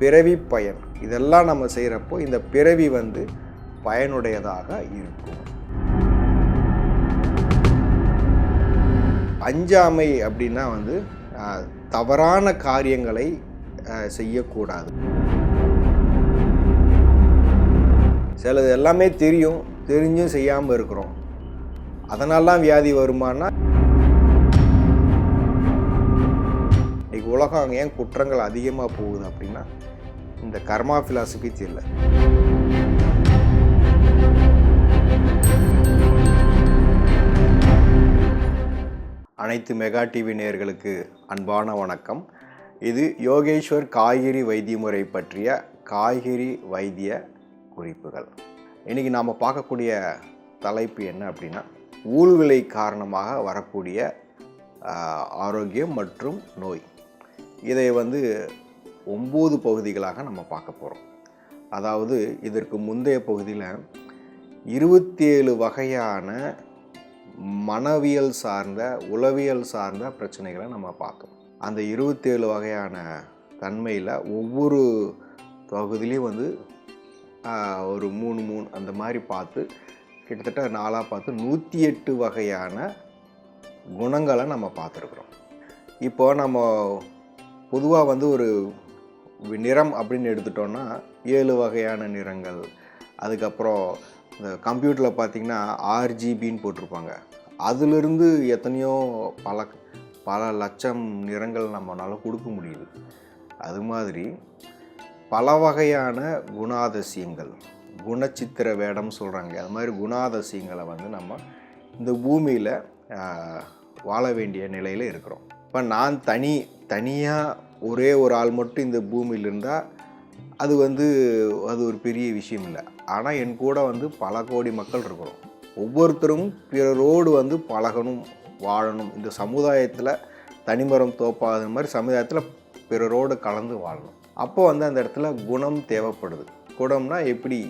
பிறவி பயன். இதெல்லாம் நம்ம செய்கிறப்போ இந்த பிறவி வந்து பயனுடையதாக இருக்கும். அஞ்சாமை அப்படின்னா வந்து தவறான காரியங்களை செய்யக்கூடாது. சிலது எல்லாமே தெரியும். தெரிஞ்சும் செய்யாமல் இருக்கிறோம். அதனாலாம் வியாதி வருமானா? உலகம் ஏன் குற்றங்கள் அதிகமாக போகுது அப்படின்னா இந்த கர்மா ஃபிலாசபி தெரியல. அனைத்து மெகா டிவி நேயர்களுக்கு அன்பான வணக்கம். இது யோகேஸ்வர் காய்கறி வைத்திய முறை பற்றிய காய்கறி வைத்திய குறிப்புகள். இன்றைக்கி நாம் பார்க்கக்கூடிய தலைப்பு என்ன அப்படின்னா ஊழ்விலை காரணமாக வரக்கூடிய ஆரோக்கியம் மற்றும் நோய். இதை வந்து ஒம்பது பகுதிகளாக நம்ம பார்க்க போகிறோம் அதாவது இதற்கு முந்தைய பகுதியில் இருபத்தேழு வகையான மனவியல் சார்ந்த உளவியல் சார்ந்த பிரச்சனைகளை நம்ம பார்த்தோம். அந்த இருபத்தேழு வகையான தன்மையில் ஒவ்வொரு பகுதியிலையும் வந்து ஒரு மூணு மூணு அந்த மாதிரி பார்த்து கிட்டத்தட்ட நாலாக பார்த்து நூற்றி எட்டு வகையான குணங்களை நம்ம பார்த்துருக்குறோம். இப்போ நம்ம பொதுவாக வந்து ஒரு நிறம் அப்படின்னு எடுத்துட்டோன்னா ஏழு வகையான நிறங்கள். அதுக்கப்புறம் இந்த கம்ப்யூட்டரில் பார்த்திங்கன்னா ஆர்ஜிபின்னு போட்டிருப்பாங்க. அதிலிருந்து எத்தனையோ பல பல லட்சம் நிறங்கள் நம்மளால் கொடுக்க முடியுது. அது மாதிரி பல வகையான குணாதிசயங்கள். குணச்சித்திர வேடம் சொல்கிறாங்க அது மாதிரி குணாதிசயங்களை வந்து நம்ம இந்த பூமியில் வாழ வேண்டிய நிலையில் இருக்கிறோம். இப்போ நான் தனி தனியாக ஒரே ஒரு ஆள் மட்டும் இந்த பூமியில் இருந்தால் அது வந்து அது ஒரு பெரிய விஷயம் இல்லை. ஆனால் என் கூட வந்து பல கோடி மக்கள் இருக்கிறோம் ஒவ்வொருத்தரும் பிறரோடு வந்து பழகணும் வாழணும். இந்த சமுதாயத்தில் தனிமரம் தோப்பாத மாதிரி சமுதாயத்தில் பிறரோடு கலந்து வாழணும். அப்போ வந்து அந்த இடத்துல குணம் தேவைப்படுது. குணம்னா எப்படி?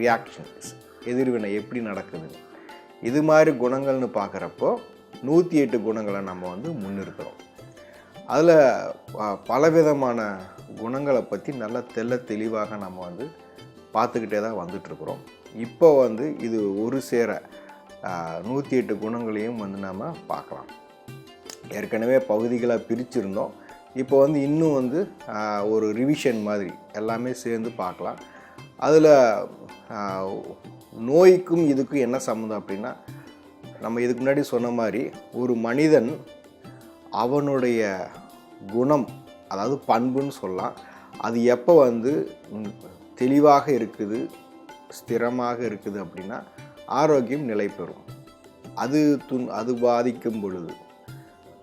ரியாக்ஷன்ஸ் எதிர்வினை எப்படி நடக்குது? இது மாதிரி குணங்கள்னு பார்க்குறப்போ நூற்றி எட்டு குணங்களை நம்ம வந்து முன்னிறுத்துகிறோம் அதில் பலவிதமான குணங்களை பற்றி நல்லா தெள்ள தெளிவாக நம்ம வந்து பார்த்துக்கிட்டே தான் வந்துட்டுருக்குறோம். இப்போ வந்து இது ஒரு சேர நூற்றி எட்டு குணங்களையும் வந்து நம்ம பார்க்கலாம். ஏற்கனவே பகுதிகளாக பிரிச்சிருந்தோம். இப்போ வந்து இன்னும் வந்து ஒரு ரிவிஷன் மாதிரி எல்லாமே சேர்ந்து பார்க்கலாம். அதில் நோய்க்கும் இதுக்கும் என்ன சம்மந்தம் அப்படின்னா நம்ம இதுக்கு முன்னாடி சொன்ன மாதிரி ஒரு மனிதன் அவனுடைய குணம் அதாவது பண்புன்னு சொல்லலாம் அது எப்போ வந்து தெளிவாக இருக்குது ஸ்திரமாக இருக்குது அப்படின்னா ஆரோக்கியம் நிலை பெறும். அது துன் அது பாதிக்கும் பொழுது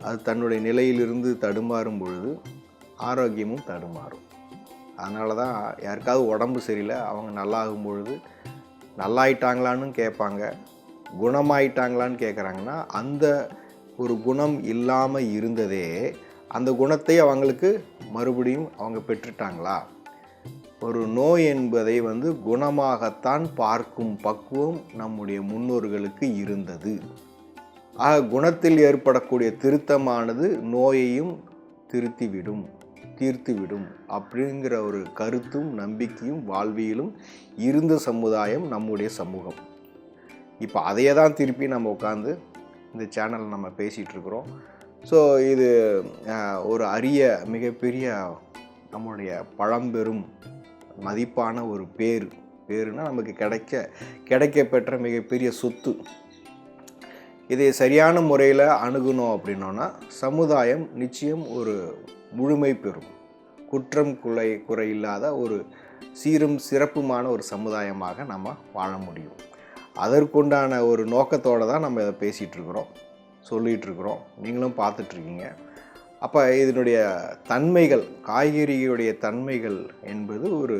அது தன்னுடைய நிலையிலிருந்து தடுமாறும் பொழுது ஆரோக்கியமும் தடுமாறும். அதனால தான் யாருக்காவது உடம்பு சரியில்லை அவங்க நல்லாகும் பொழுது நல்லாயிட்டாங்களான்னு கேட்பாங்க. குணமாயிட்டாங்களான்னு கேட்குறாங்கன்னா அந்த ஒரு குணம் இல்லாமல் இருந்ததே அந்த குணத்தை அவங்களுக்கு மறுபடியும் அவங்க பெற்றுட்டாங்களா? ஒரு நோய் என்பதை வந்து குணமாகத்தான் பார்க்கும் பக்குவம் நம்முடைய முன்னோர்களுக்கு இருந்தது. ஆக குணத்தில் ஏற்படக்கூடிய திருத்தமானது நோயையும் திருத்திவிடும் தீர்த்துவிடும் அப்படிங்கிற ஒரு கருத்தும் நம்பிக்கையும் வாழ்வியலும் இருந்த சமுதாயம் நம்முடைய சமூகம். இப்போ அதையே தான் திருப்பி நம்ம உட்காந்து இந்த சேனலில் நம்ம பேசிகிட்ருக்குறோம். ஸோ இது ஒரு அரிய மிகப்பெரிய நம்முடைய பழம்பெரும் மதிப்பான ஒரு பேர். பேருனால் நமக்கு கிடைக்க கிடைக்க பெற்ற மிகப்பெரிய சொத்து. இதை சரியான முறையில் அணுகணும் அப்படின்னோன்னா சமுதாயம் நிச்சயம் ஒரு முழுமை பெறும். குற்றம் குலை குறை இல்லாத ஒரு சீரும் சிறப்புமான ஒரு சமுதாயமாக நம்ம வாழ முடியும். அதற்குண்டான ஒரு நோக்கத்தோடு தான் நம்ம இதை பேசிகிட்ருக்குறோம் சொல்லிகிட்ருக்குறோம். நீங்களும் பார்த்துட்ருக்கீங்க. அப்போ இதனுடைய தன்மைகள் காய்கறியுடைய தன்மைகள் என்பது ஒரு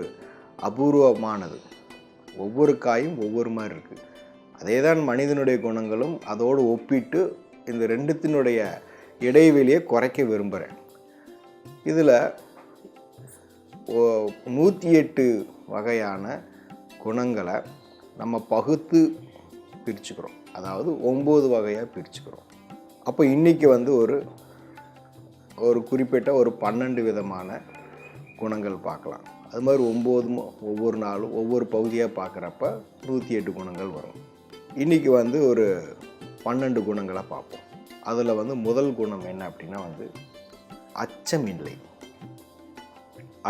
அபூர்வமானது. ஒவ்வொரு காயும் ஒவ்வொரு மாதிரி இருக்குது அதே தான் மனிதனுடைய குணங்களும் அதோடு ஒப்பிட்டு இந்த ரெண்டுத்தினுடைய இடைவெளியை குறைக்க விரும்புகிறேன். இதில் நூற்றி எட்டு வகையான குணங்களை நம்ம பகுத்து பிரிச்சுக்கிறோம். அதாவது ஒம்பது வகையாக பிரிச்சுக்கிறோம். அப்போ இன்றைக்கி வந்து ஒரு ஒரு குறிப்பிட்ட ஒரு பன்னெண்டு விதமான குணங்கள் பார்க்கலாம். அது மாதிரி ஒம்பது ஒவ்வொரு நாளும் ஒவ்வொரு பகுதியாக பார்க்குறப்ப நூற்றி எட்டு குணங்கள் வரும். இன்றைக்கி வந்து ஒரு பன்னெண்டு குணங்களை பார்ப்போம். அதில் வந்து முதல் குணம் என்ன அப்படின்னா வந்து அச்சமில்லை.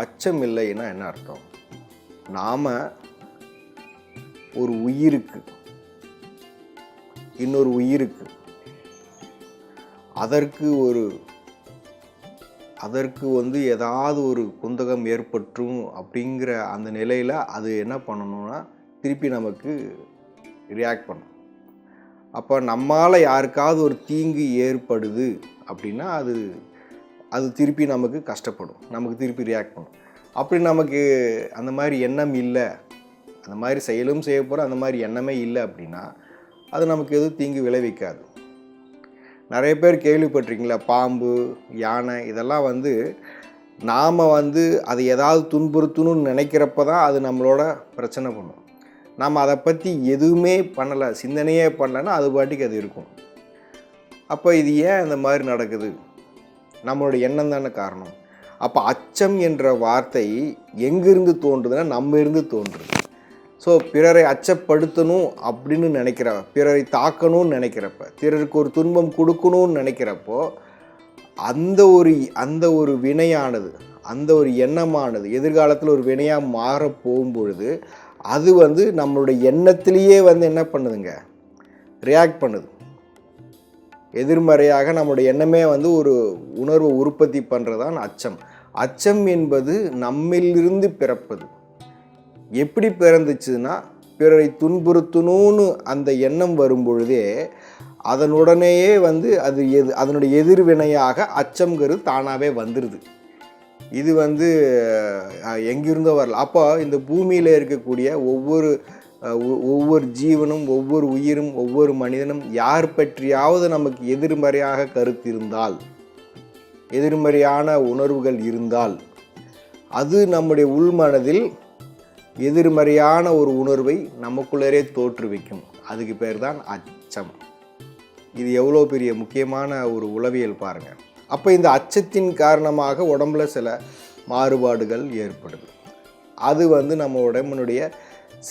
அச்சமில்லைன்னா அச்சம் இல்லைன்னா என்ன அர்த்தம்? நாம் ஒரு உயிருக்கு. இன்னொரு உயிருக்கு. அதற்கு ஒரு அதற்கு வந்து ஏதாவது ஒரு குந்தகம் ஏற்பற்றும் அப்படிங்கிற அந்த நிலையில் அது என்ன பண்ணணும்னா திருப்பி நமக்கு ரியாக்ட் பண்ணும். அப்போ நம்மால் யாருக்காவது ஒரு தீங்கு ஏற்படுது அப்படின்னா அது அது திருப்பி நமக்கு கஷ்டப்படும். நமக்கு திருப்பி ரியாக்ட் பண்ணும். அப்படி நமக்கு அந்த மாதிரி எண்ணம் இல்லை. அந்த மாதிரி செயலும் செய்ய போகிற அந்த மாதிரி எண்ணமே இல்லை அப்படின்னா அது நமக்கு எதுவும் தீங்கு விளைவிக்காது. நிறைய பேர் கேள்விப்பட்டிருக்கீங்களா? பாம்பு யானை இதெல்லாம் வந்து நாம் வந்து அதை ஏதாவது துன்புறுத்தணும்னு நினைக்கிறப்ப தான் அது நம்மளோட பிரச்சனை பண்ணும். நாம் அதை பற்றி எதுவுமே பண்ணலை சிந்தனையே பண்ணலைன்னா அது பாட்டுக்கு அது இருக்கும். அப்போ இது ஏன் இந்த மாதிரி நடக்குது? நம்மளோட எண்ணம் தானே காரணம். அப்போ அச்சம் என்ற வார்த்தை எங்கிருந்து தோன்றுதுன்னா நம்ம இருந்து தோன்றுது. ஸோ பிறரை அச்சப்படுத்தணும் அப்படின்னு நினைக்கிற பிறரை தாக்கணும்னு நினைக்கிறப்ப பிறருக்கு ஒரு துன்பம் கொடுக்கணும்னு நினைக்கிறப்போ அந்த ஒரு அந்த ஒரு வினையானது அந்த ஒரு எண்ணமானது எதிர்காலத்தில் ஒரு வினையாக மாற போகும்பொழுது அது வந்து நம்மளுடைய எண்ணத்திலேயே வந்து என்ன பண்ணுதுங்க? ரியாக்ட் பண்ணுது. எதிர்மறையாக நம்மளுடைய எண்ணமே வந்து ஒரு உணர்வை உற்பத்தி பண்ணுறதான் அச்சம். அச்சம் என்பது நம்மிலிருந்து பிறப்பது. எப்படி பிறந்துச்சுன்னா பிறரை துன்புறுத்தணும்னு அந்த எண்ணம் வரும்பொழுதே அதனுடனேயே வந்து அது எது அதனுடைய எதிர்வினையாக அச்சம்ங்கிறது தானாகவே வந்துடுது இது வந்து எங்கிருந்தோ வரல. அப்போ இந்த பூமியில் இருக்கக்கூடிய ஒவ்வொரு ஒவ்வொரு ஜீவனும் ஒவ்வொரு உயிரும் ஒவ்வொரு மனிதனும் யார் பற்றியாவது நமக்கு எதிர்மறையாக கருத்து இருந்தால் எதிர்மறையான உணர்வுகள் இருந்தால் அது நம்முடைய உள்மனதில் எதிர்மறையான ஒரு உணர்வை நமக்குள்ளரே தோற்றுவிக்கும். அதுக்கு பேர் தான் அச்சம். இது எவ்வளோ பெரிய முக்கியமான ஒரு உளவியல் பாருங்கள் அப்போ இந்த அச்சத்தின் காரணமாக உடம்புல சில மாறுபாடுகள் ஏற்படுது. அது வந்து நம்ம உடம்பினுடைய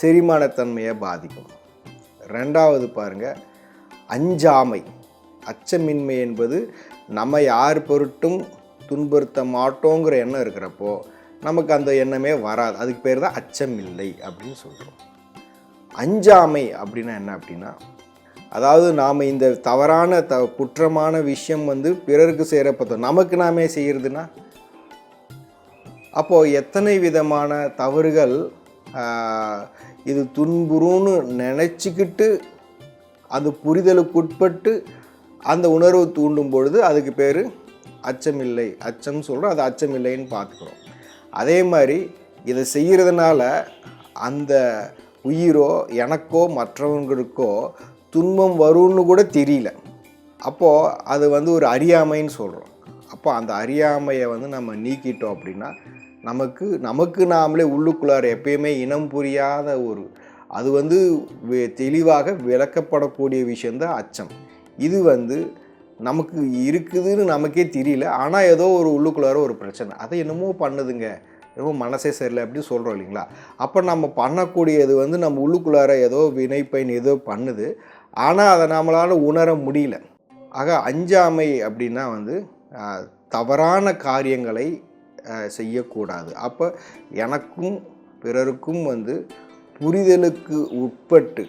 செரிமானத்தன்மையை பாதிக்கும். ரெண்டாவது பாருங்க அஞ்சாமை. அச்சமின்மை என்பது நம்ம யார் பொருட்டும் துன்புறுத்த மாட்டோங்கிற எண்ணம் இருக்கிறப்போ நமக்கு அந்த எண்ணமே வராது. அதுக்கு பேர் தான் அச்சம் இல்லை அப்படின்னு சொல்கிறோம் அஞ்சாமை அப்படின்னா என்ன அப்படின்னா அதாவது நாம் இந்த தவறான த குற்றமான விஷயம் வந்து பிறருக்கு செய்கிறப்ப நமக்கு நாமே செய்கிறதுனா அப்போது எத்தனை விதமான தவறுகள் இது துன்புறும்னு நினச்சிக்கிட்டு அது புரிதலுக்குட்பட்டு அந்த உணர்வு தூண்டும் பொழுது அதுக்கு பேர் அச்சமில்லை அச்சம் சொல்கிறோம் அது அச்சமில்லைன்னு பார்த்துக்கிறோம். அதே மாதிரி இதை செய்கிறதுனால அந்த உயிரோ எனக்கோ மற்றவங்களுக்கோ துன்பம் வரும்னு கூட தெரியல. அப்போது அது வந்து ஒரு அறியாமைன்னு சொல்கிறோம் அப்போ அந்த அறியாமையை வந்து நம்ம நீக்கிட்டோம் அப்படின்னா நமக்கு நமக்கு நாமளே உள்ளுக்குள்ளார எப்பயுமே இனம் புரியாத ஒரு அது வந்து தெளிவாக விளக்கப்படக்கூடிய விஷயந்தான் அச்சம். இது வந்து நமக்கு இருக்குதுன்னு நமக்கே தெரியல. ஆனால் ஏதோ ஒரு உள்ளுக்குள்ளார ஒரு பிரச்சனை. அதை என்னமோ பண்ணுதுங்க. என்னமோ மனசே சரியில்லை அப்படின்னு சொல்கிறோம் இல்லைங்களா? அப்போ நம்ம பண்ணக்கூடியது வந்து நம்ம உள்ளுக்குள்ளார ஏதோ வினைப்பயன் ஏதோ பண்ணுது. ஆனால் அதை நம்மளால் உணர முடியல. ஆக அஞ்சாமை அப்படின்னா வந்து தவறான காரியங்களை செய்யக்கூடாது. அப்போ எனக்கும் பிறருக்கும் வந்து புரிதலுக்கு உட்பட்டு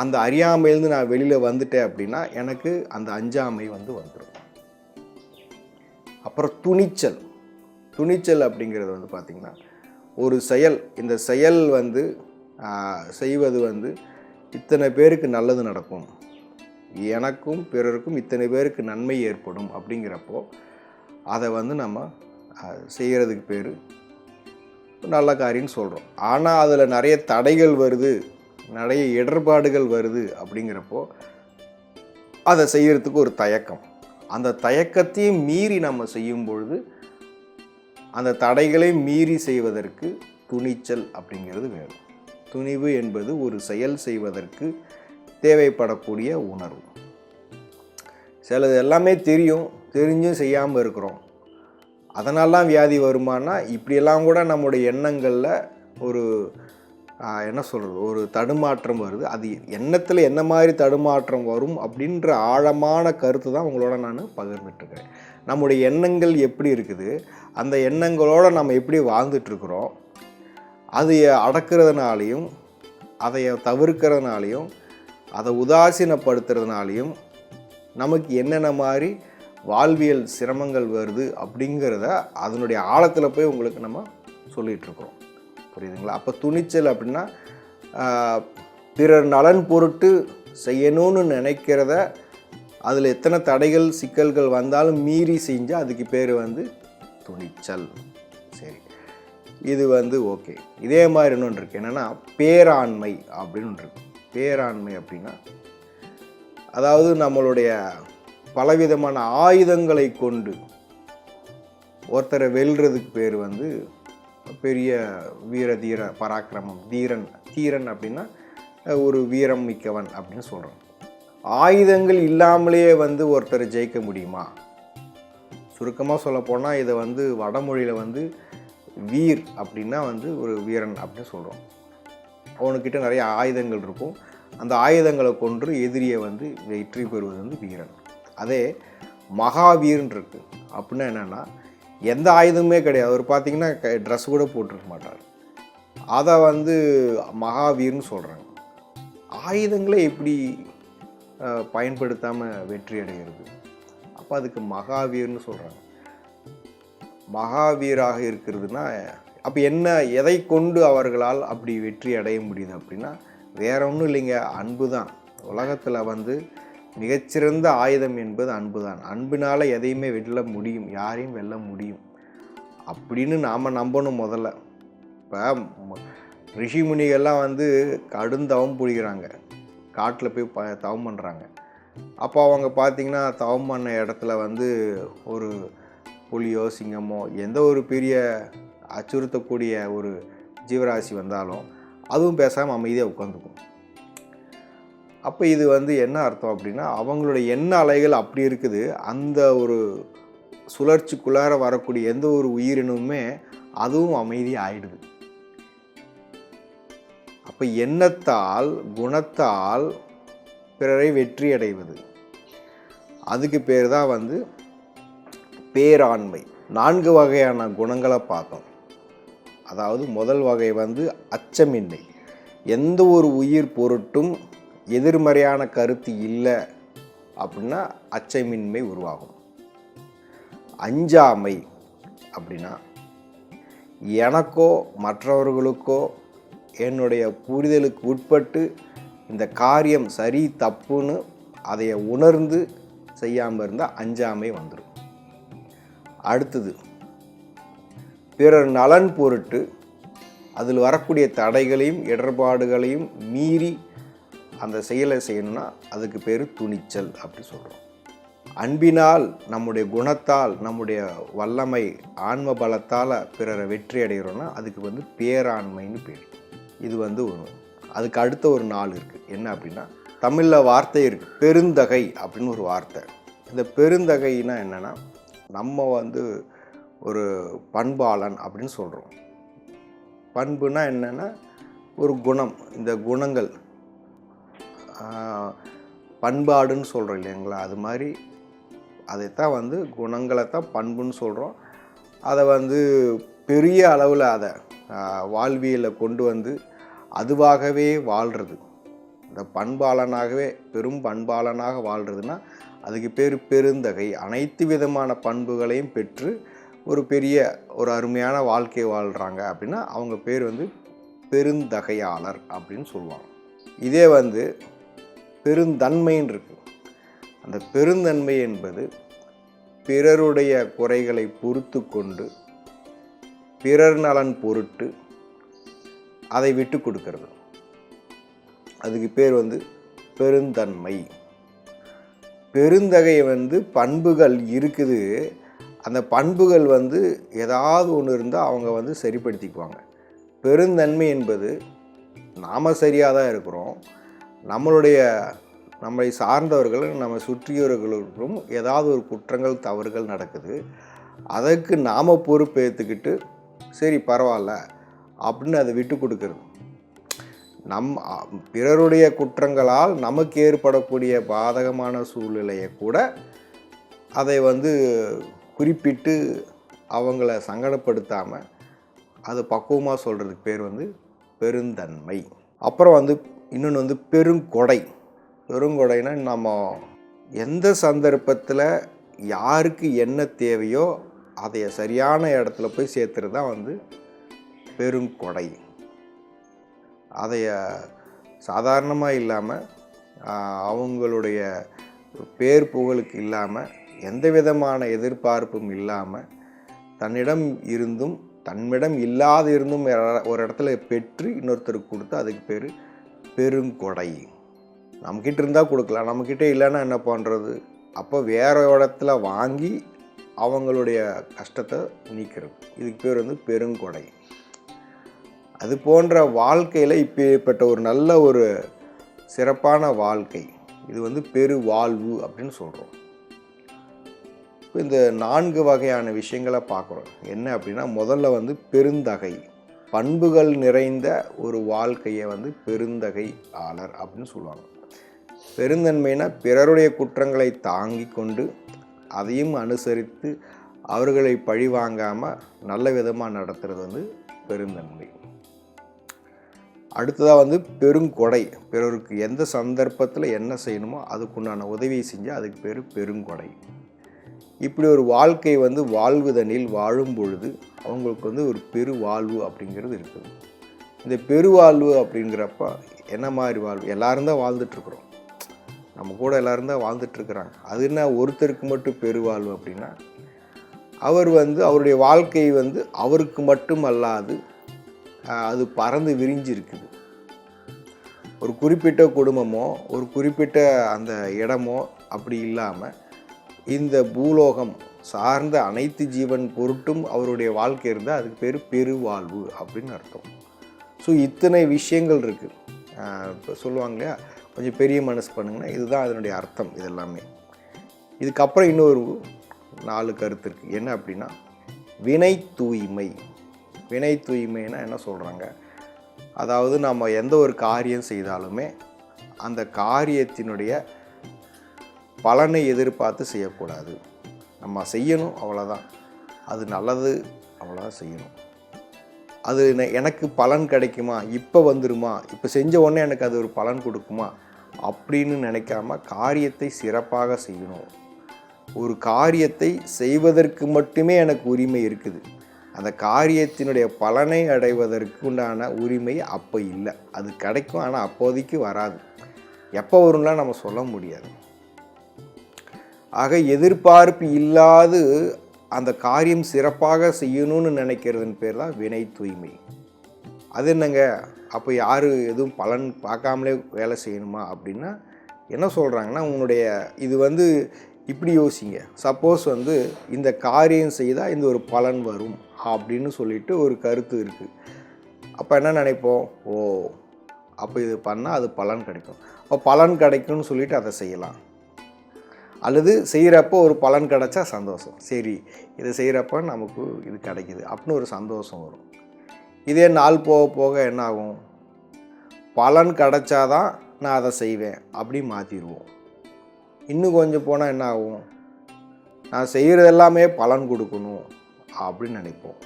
அந்த அறியாமையிலேருந்து நான் வெளியில் வந்துட்டேன் அப்படின்னா எனக்கு அந்த அஞ்சாமை வந்து வந்துடும் அப்புறம் துணிச்சல். துணிச்சல் அப்படிங்கிறது வந்து பார்த்திங்கன்னா ஒரு செயல் இந்த செயல் வந்து செய்வது வந்து இத்தனை பேருக்கு நல்லது நடக்கும். எனக்கும் பிறருக்கும் இத்தனை பேருக்கு நன்மை ஏற்படும் அப்படிங்கிறப்போ அதை வந்து நம்ம செய்கிறதுக்கு பேர் நல்ல காரியம்னு சொல்கிறோம் ஆனால் அதில் நிறைய தடைகள் வருது. நிறைய இடர்பாடுகள் வருது அப்படிங்கிறப்போ அதை செய்கிறதுக்கு ஒரு தயக்கம். அந்த தயக்கத்தையும் மீறி நம்ம செய்யும் பொழுது அந்த தடைகளை மீறி செய்வதற்கு துணிச்சல் அப்படிங்கிறது வேணும். துணிவு என்பது ஒரு செயல் செய்வதற்கு தேவைப்படக்கூடிய உணர்வு. சிலது எல்லாமே தெரியும் தெரிஞ்சும் செய்யாமல் இருக்கிறோம். அதனாலாம் வியாதி வருமானா இப்படியெல்லாம் கூட நம்முடைய எண்ணங்களில் ஒரு என்ன சொல்கிறது ஒரு தடுமாற்றம் வருது. அது எண்ணத்தில் என்ன மாதிரி தடுமாற்றம் வரும் அப்படின்ற ஆழமான கருத்து தான் உங்களோட நான் பகிர்ந்துட்டுருக்கிறேன் நம்முடைய எண்ணங்கள் எப்படி இருக்குது? அந்த எண்ணங்களோடு நம்ம எப்படி வாழ்ந்துட்டுருக்குறோம்? அதை அடக்கிறதுனாலையும் அதை தவிர்க்கிறதுனாலையும் அதை உதாசீனப்படுத்துறதுனாலையும் நமக்கு என்னென்ன மாதிரி வாழ்வியல் சிரமங்கள் வருது அப்படிங்கிறத அதனுடைய ஆழத்தில் போய் உங்களுக்கு நம்ம சொல்லிகிட்ருக்குறோம் புரியுதுங்களா? அப்போ துணிச்சல் அப்படின்னா பிறர் நலன் பொருட்டு செய்யணும்னு நினைக்கிறத அதில் எத்தனை தடைகள் சிக்கல்கள் வந்தாலும் மீறி செஞ்சால் அதுக்கு பேர் வந்து துணிச்சல். சரி. இது வந்து ஓகே. இதே மாதிரி இன்னொன்று இருக்குது என்னென்னா பேராண்மை அப்படின்னு ஒன்று இருக்கு. பேராண்மை அப்படின்னா அதாவது நம்மளுடைய பலவிதமான ஆயுதங்களை கொண்டு ஒருத்தரை வெல்றதுக்கு பேர் வந்து பெரிய வீர தீர பராக்கிரமம் தீரன் தீரன் அப்படின்னா ஒரு வீரம் மிக்கவன் அப்படின்னு சொல்கிறோம் ஆயுதங்கள் இல்லாமலேயே வந்து ஒருத்தரை ஜெயிக்க முடியுமா? சுருக்கமாக சொல்லப்போனால் இதை வந்து வடமொழியில் வந்து வீர் அப்படின்னா வந்து ஒரு வீரன் அப்படின்னு சொல்கிறோம் அவனுக்கிட்ட நிறைய ஆயுதங்கள் இருக்கும். அந்த ஆயுதங்களை கொன்று எதிரியை வந்து வெற்றி பெறுவது வந்து வீரன். அதே மகாவீரன் இருக்குது அப்படின்னா என்னென்னா எந்த ஆயுதமே கிடையாது. அவர் பார்த்தீங்கன்னா ட்ரெஸ் கூட போட்டிருக்க மாட்டார். அதை வந்து மகாவீர்னு சொல்கிறாங்க ஆயுதங்களை எப்படி பயன்படுத்தாமல் வெற்றி அடைகிறது? அப்போ அதுக்கு மகாவீர்னு சொல்கிறாங்க மகாவீராக இருக்கிறதுனா அப்போ என்ன எதை கொண்டு அவர்களால் அப்படி வெற்றி அடைய முடியுது அப்படின்னா வேற ஒன்றும் இல்லைங்க. அன்பு தான் உலகத்தில் வந்து மிகச்சிறந்த ஆயுதம் என்பது அன்பு தான் அன்பினால் எதையுமே வெல்ல முடியும் யாரையும் வெல்ல முடியும். அப்படின்னு நாம் நம்பணும் முதல்ல. இப்போ ரிஷி முனிகள்லாம் வந்து கடுந்தவம் புரிகிறாங்க. காட்டில் போய் ப தவம் பண்ணுறாங்க அப்போ அவங்க பார்த்திங்கன்னா தவம் பண்ண இடத்துல வந்து ஒரு புலியோ சிங்கமோ எந்த ஒரு பெரிய அச்சுறுத்தக்கூடிய ஒரு ஜீவராசி வந்தாலும் அதுவும் பேசாமல் அமைதியாக உட்காந்துக்கும் அப்போ இது வந்து என்ன அர்த்தம் அப்படின்னா அவங்களுடைய எண்ண அலைகள் அப்படி இருக்குது. அந்த ஒரு சுழற்சிக்குள்ளார வரக்கூடிய எந்த ஒரு உயிரினமுமே அதுவும் அமைதி ஆயிடுது. அப்போ எண்ணத்தால் குணத்தால் பிறரை வெற்றி அடைவது. அதுக்கு பேர் தான் வந்து பேராண்மை. நான்கு வகையான குணங்களை பார்த்தோம். அதாவது முதல் வகை வந்து அச்சமின்மை. எந்த ஒரு உயிர் பொருட்டும் எதிர்மறையான கருத்து இல்லை அப்படின்னா அச்சமின்மை உருவாகும். அஞ்சாமை அப்படின்னா எனக்கோ மற்றவர்களுக்கோ என்னுடைய புரிதலுக்கு உட்பட்டு இந்த காரியம் சரி தப்புன்னு அதை உணர்ந்து செய்யாமல் இருந்தால் அஞ்சாமை வந்துடும் அடுத்தது பிறர் நலன் பொருட்டு அதில் வரக்கூடிய தடைகளையும் இடர்பாடுகளையும் மீறி அந்த செயலை செய்யணும்னா அதுக்கு பேர் துணிச்சல் அப்படி சொல்கிறோம் அன்பினால் நம்முடைய குணத்தால் நம்முடைய வல்லமை ஆன்ம பலத்தால் பிறரை வெற்றி அடைகிறோன்னா அதுக்கு வந்து பேராண்மைன்னு பேர். இது வந்து ஒன்று அதுக்கு அடுத்த ஒரு நாள் இருக்குது என்ன அப்படின்னா தமிழில் வார்த்தை இருக்குது பெருந்தகை அப்படின்னு ஒரு வார்த்தை. இந்த பெருந்தகைனா என்னென்னா நம்ம வந்து ஒரு பண்பாளன் அப்படின்னு சொல்கிறோம் பண்புனா என்னென்னா ஒரு குணம். இந்த குணங்கள் பண்பாடுன்னு சொல்கிறோம் இல்லைங்களா? அது மாதிரி அதைத்தான் வந்து குணங்களை தான் பண்புன்னு சொல்கிறோம் அதை வந்து பெரிய அளவில் அதை வாழ்வியலில் கொண்டு வந்து அதுவாகவே வாழ்கிறது இந்த பண்பாளனாகவே பெரும் பண்பாளனாக வாழ்கிறதுனா அதுக்கு பேர் பெருந்தகை. அனைத்து விதமான பண்புகளையும் பெற்று ஒரு பெரிய ஒரு அருமையான வாழ்க்கை வாழ்கிறாங்க அப்படின்னா அவங்க பேர் வந்து பெருந்தகையாளர் அப்படின்னு சொல்லுவாங்க. இதே வந்து பெருந்தன்மைன்னு இருக்கு அந்த பெருந்தன்மை என்பது பிறருடைய குறைகளை பொறுத்து கொண்டு பிறர் நலன் பொருட்டு அதை விட்டு கொடுக்கறது. அதுக்கு பேர் வந்து பெருந்தன்மை. பெருந்தகை வந்து பண்புகள் இருக்குது. அந்த பண்புகள் வந்து ஏதாவது ஒன்று இருந்தால் அவங்க வந்து சரிப்படுத்திக்குவாங்க. பெருந்தன்மை என்பது நாம் சரியாக தான் இருக்கிறோம். நம்மளுடைய நம்மை சார்ந்தவர்கள் நம்ம சுற்றியவர்களுக்கும் ஏதாவது ஒரு குற்றங்கள் தவறுகள் நடக்குது. அதற்கு நாம் பொறுப்பேற்றுக்கிட்டு சரி பரவாயில்ல அப்படின்னு அதை விட்டு கொடுக்கறது. நம் பிறருடைய குற்றங்களால் நமக்கு ஏற்படக்கூடிய பாதகமான சூழ்நிலையை கூட அதை வந்து குறிப்பிட்டு அவங்கள சங்கடப்படுத்தாமல் அது பக்குவமாக சொல்கிறதுக்கு பேர் வந்து பெருந்தன்மை. அப்புறம் வந்து இன்னொன்று வந்து பெருங்கொடை. பெருங்கொடைனா நம்ம எந்த சந்தர்ப்பத்தில் யாருக்கு என்ன தேவையோ அதை சரியான இடத்துல போய் சேர்த்துறது தான் வந்து பெருங்கொடை. அதைய சாதாரணமாக இல்லாமல் அவங்களுடைய பேர் புகழுக்கு இல்லாமல் எந்த விதமான எதிர்பார்ப்பும் இல்லாமல் தன்னிடம் இருந்தும் தன்னிடம் இல்லாத இருந்தும் ஒரு இடத்துல பெற்று இன்னொருத்தருக்கு கொடுத்து அதுக்கு பேர் பெருங்கொடை. நம்மக்கிட்ட இருந்தால் கொடுக்கலாம். நம்மக்கிட்ட இல்லைன்னா என்ன பண்ணுறது அப்போ வேற இடத்துல வாங்கி அவங்களுடைய கஷ்டத்தை நீக்கிறது. இதுக்கு பேர் வந்து பெருங்கொடை. அது போன்ற வாழ்க்கையில் இப்பேற்பட்ட ஒரு நல்ல ஒரு சிறப்பான வாழ்க்கை. இது வந்து பெரு வாழ்வு அப்படின்னு சொல்கிறோம் இப்போ இந்த நான்கு வகையான விஷயங்களை பார்க்குறோம். என்ன அப்படின்னா முதல்ல வந்து பெருந்தகை. பண்புகள் நிறைந்த ஒரு வாழ்க்கையை வந்து பெருந்தகை ஆளர் அப்படின்னு சொல்லுவாங்க. பெருந்தன்மைனா பிறருடைய குற்றங்களை தாங்கி கொண்டு அதையும் அனுசரித்து அவர்களை பழிவாங்காமல் நல்ல விதமாக நடத்துகிறது வந்து பெருந்தன்மை. அடுத்ததாக வந்து பெருங்கொடை. பிறருக்கு எந்த சந்தர்ப்பத்தில் என்ன செய்யணுமோ அதுக்குண்டான உதவியை செஞ்சால் அதுக்கு பேர் பெருங்கொடை. இப்படி ஒரு வாழ்க்கை வந்து வாழ்வுதனில் வாழும் பொழுது அவங்களுக்கு வந்து ஒரு பெருவாழ்வு அப்படிங்கிறது இருக்குது. இந்த பெருவாழ்வு அப்படிங்கிறப்ப என்ன மாதிரி வாழ்வு? எல்லாரும் தான் வாழ்ந்துட்டுருக்குறோம். நம்ம கூட எல்லாரும் தான் வாழ்ந்துட்டுருக்குறாங்க. அது என்ன? ஒருத்தருக்கு மட்டும் பெருவாழ்வு அப்படின்னா அவர் வந்து அவருடைய வாழ்க்கை வந்து அவருக்கு மட்டும் அல்லாது அது பறந்து விரிஞ்சு இருக்குது ஒரு குறிப்பிட்ட குடும்பமோ ஒரு குறிப்பிட்ட அந்த இடமோ அப்படி இல்லாமல் இந்த பூலோகம் சார்ந்த அனைத்து ஜீவன் பொருட்டும் அவருடைய வாழ்க்கை இருந்தால் அதுக்கு பேர் பெருவாழ்வு அப்படின்னு அர்த்தம். ஸோ இத்தனை விஷயங்கள் இருக்குது இப்போ சொல்லுவாங்க இல்லையா? கொஞ்சம் பெரிய மனசு பண்ணுங்கன்னா இதுதான் அதனுடைய அர்த்தம் இதெல்லாமே. இதுக்கப்புறம் இன்னொரு நாலு கருத்து இருக்குது என்ன அப்படின்னா வினை தூய்மை. வினை தூய்மைன்னா என்ன சொல்கிறாங்க அதாவது நம்ம எந்த ஒரு காரியம் செய்தாலுமே அந்த காரியத்தினுடைய பலனை எதிர்பார்த்து செய்யக்கூடாது. நம்ம செய்யணும் அவ்வளோதான் அது நல்லது அவ்வளோதான் செய்யணும். அது எனக்கு பலன் கிடைக்குமா? இப்போ வந்துருமா? இப்போ செஞ்ச உடனே எனக்கு அது ஒரு பலன் கொடுக்குமா? அப்படின்னு நினைக்காம காரியத்தை சிறப்பாக செய்யணும். ஒரு காரியத்தை செய்வதற்கு மட்டுமே எனக்கு உரிமை இருக்குது. அந்த காரியத்தினுடைய பலனை அடைவதற்கு உண்டான உரிமை அப்போ இல்லை. அது கிடைக்கும் ஆனால் அப்போதைக்கு வராது. எப்போ வரும்லாம் நம்ம சொல்ல முடியாது. ஆக எதிர்பார்ப்பு இல்லாது அந்த காரியம் சிறப்பாக செய்யணும்னு நினைக்கிறதுன்னு பேர் தான் வினை தூய்மை. அது என்னங்க? அப்போ யார் எதுவும் பலன் பார்க்காமலே வேலை செய்யணுமா அப்படின்னா என்ன சொல்கிறாங்கன்னா உங்களுடைய இது வந்து இப்படி யோசிங்க. சப்போஸ் வந்து இந்த காரியம் செய்தால் இந்த ஒரு பலன் வரும் அப்படின்னு சொல்லிட்டு ஒரு கருத்து இருக்குது அப்போ என்ன நினைப்போம்? ஓ அப்போ இது பண்ணால் அது பலன் கிடைக்கும். அப்போ பலன் கிடைக்கும்னு சொல்லிட்டு அதை செய்யலாம். அல்லது செய்கிறப்போ ஒரு பலன் கிடைச்சா சந்தோஷம். சரி இதை செய்கிறப்ப நமக்கு இது கிடைக்குது அப்படின்னு ஒரு சந்தோஷம் வரும். இதே நாள் போக போக என்ன ஆகும்? பலன் கிடைச்சாதான் நான் அதை செய்வேன் அப்படி மாற்றிடுவோம். இன்னும் கொஞ்சம் போனால் என்ன ஆகும்? நான் செய்கிறது எல்லாமே பலன் கொடுக்கணும் அப்படின்னு நினைப்போம்.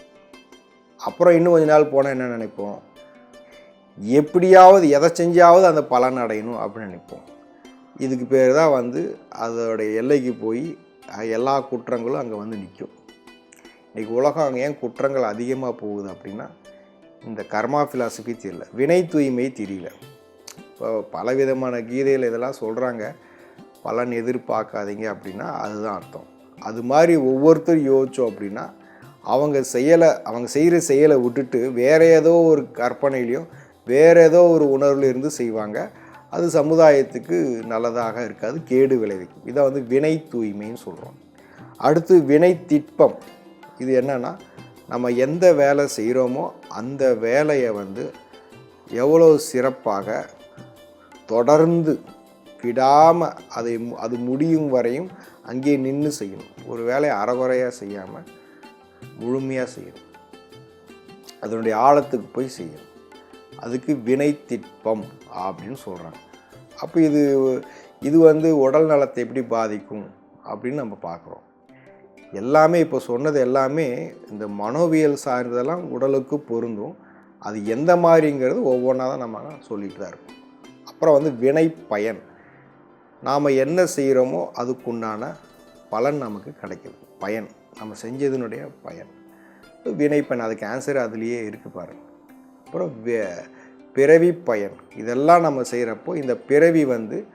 அப்புறம் இன்னும் கொஞ்ச நாள் போனால் என்ன நினைப்போம்? எப்படியாவது எதை செஞ்சாவது அந்த பலன் அடையணும் அப்படின்னு நினைப்போம். இதுக்கு பேர் தான் வந்து அதோடைய எல்லைக்கு போய் எல்லா குற்றங்களும் அங்கே வந்து நிற்கும். இன்றைக்கி உலகம் அங்கே ஏன் குற்றங்கள் அதிகமாக போகுது அப்படின்னா இந்த கர்மா ஃபிலாசபி தெரியல வினை தூய்மை தெரியல. இப்போ பலவிதமான கீதையில் இதெல்லாம் சொல்கிறாங்க பலன் எதிர்பார்க்காதீங்க அப்படின்னா அதுதான் அர்த்தம். அது மாதிரி ஒவ்வொருத்தரும் யோசித்தோம் அப்படின்னா அவங்க செயலை அவங்க செய்கிற செயலை விட்டுட்டு வேறு ஏதோ ஒரு கற்பனையிலையும் வேறு ஏதோ ஒரு உணர்வுலேருந்து செய்வாங்க. அது சமுதாயத்துக்கு நல்லதாக இருக்காது கேடு விளைவிக்கும். இதை வந்து வினை தூய்மைன்னு சொல்கிறோம் அடுத்து வினை திட்பம். இது என்னென்னா நம்ம எந்த வேலை செய்கிறோமோ அந்த வேலையை வந்து எவ்வளோ சிறப்பாக தொடர்ந்து விடாமல் அதை மு- அது முடியும் வரையும் அங்கேயே நின்று செய்யணும். ஒரு வேலையை அறகுறையாக செய்யாமல் முழுமையாக செய்யணும். அதனுடைய ஆழத்துக்கு போய் செய்யணும். அதுக்கு வினைத்திட்பம் அப்படின்னு சொல்கிறாங்க அப்போ இது இது வந்து உடல் நலத்தை எப்படி பாதிக்கும் அப்படின்னு நம்ம பார்க்குறோம். எல்லாமே இப்போ சொன்னது எல்லாமே இந்த மனோவியல் சார்ந்ததெல்லாம் உடலுக்கு பொருந்தும். அது எந்த மாதிரிங்கிறது ஒவ்வொன்றா தான் நம்ம சொல்லிகிட்டு தான் இருக்கும். அப்புறம் வந்து வினை பயன் நாம் என்ன செய்கிறோமோ அதுக்குண்டான பலன் நமக்கு கிடைக்கும் பயன். நம்ம செஞ்சதுனுடைய பயன். வினை பயன் அதுக்கு ஆன்சர் அதுலேயே இருக்குது பாருங்கள் அப்புறம் வே- பிறவி பயன். இதெல்லாம் நம்ம செய்கிறப்போ இந்த பிறவி வந்து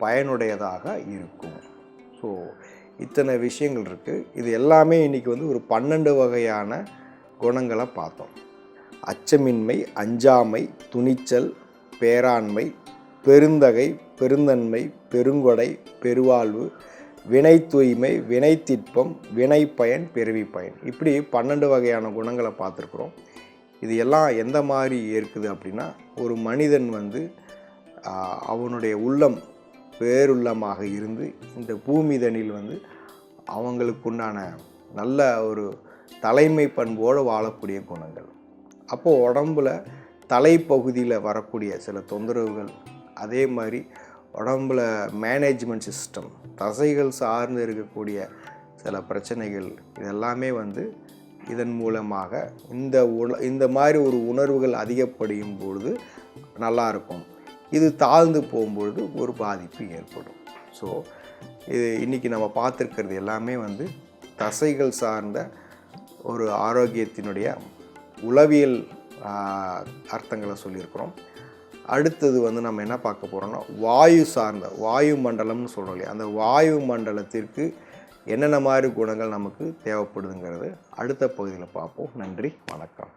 பயனுடையதாக இருக்கும். ஸோ இத்தனை விஷயங்கள் இருக்குது இது எல்லாமே இன்றைக்கி வந்து ஒரு பன்னெண்டு வகையான குணங்களை பார்த்தோம். அச்சமின்மை அஞ்சாமை துணிச்சல் பேராண்மை பெருந்தகை பெருந்தன்மை பெருங்கொடை பெருவாழ்வு வினை தூய்மை வினை திட்பம் வினை பயன் பிறவி பயன். இப்படி பன்னெண்டு வகையான குணங்களை பார்த்துருக்குறோம். இது எல்லாம் எந்த மாதிரி ஏற்குது அப்படின்னா ஒரு மனிதன் வந்து அவனுடைய உள்ளம் பேருள்ளமாக இருந்து இந்த பூமிதனில் வந்து அவங்களுக்குண்டான நல்ல ஒரு தலைமை பண்போடு வாழக்கூடிய குணங்கள். அப்போது உடம்புல தலைப்பகுதியில் வரக்கூடிய சில தொந்தரவுகள் அதே மாதிரி உடம்புல மேனேஜ்மெண்ட் சிஸ்டம் தசைகள் சார்ந்து இருக்கக்கூடிய சில பிரச்சனைகள் இதெல்லாமே வந்து இதன் மூலமாக இந்த உண இந்த மாதிரி ஒரு உணர்வுகள் அதிகப்படியும் பொழுது நல்லாயிருக்கும். இது தாழ்ந்து போகும்பொழுது ஒரு பாதிப்பு ஏற்படும். ஸோ இது இன்றைக்கி நம்ம பார்த்துருக்கிறது எல்லாமே வந்து தசைகள் சார்ந்த ஒரு ஆரோக்கியத்தினுடைய உளவியல் அர்த்தங்களை சொல்லியிருக்கிறோம். அடுத்தது வந்து நம்ம என்ன பார்க்க போகிறோம்னா வாயு சார்ந்த வாயு மண்டலம்னு சொல்கிறோம் இல்லையா? அந்த வாயு மண்டலத்திற்கு என்னென்ன மாதிரி குணங்கள் நமக்கு தேவைப்படுதுங்கிறது அடுத்த பகுதியில் பார்ப்போம். நன்றி வணக்கம்.